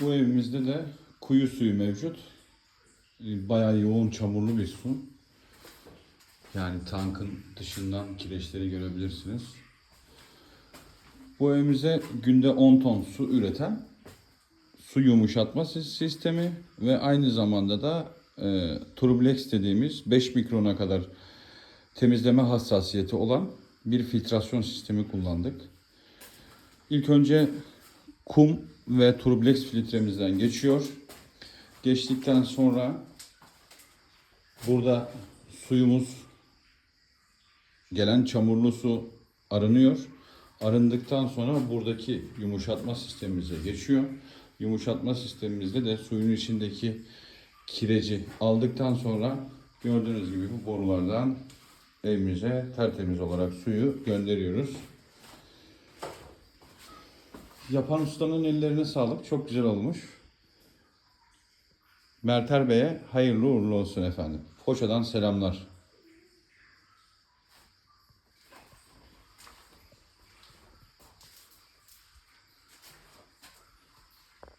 Bu evimizde de kuyu suyu mevcut. Ee, Bayağı yoğun çamurlu bir su. Yani tankın dışından kireçleri görebilirsiniz. Bu evimize günde 10 ton su üreten su yumuşatma sis- sistemi ve aynı zamanda da e, Turblex dediğimiz 5 mikrona kadar temizleme hassasiyeti olan bir filtrasyon sistemi kullandık. İlk önce kum ve Turblex filtremizden geçiyor. Geçtikten sonra burada suyumuz gelen çamurlu su arınıyor. Arındıktan sonra buradaki yumuşatma sistemimize geçiyor. Yumuşatma sistemimizde de suyun içindeki kireci aldıktan sonra gördüğünüz gibi bu borulardan evimize tertemiz olarak suyu gönderiyoruz. Yapan ustanın ellerine sağlık. Çok güzel olmuş. Merter Bey'e hayırlı uğurlu olsun efendim. Foça'dan selamlar.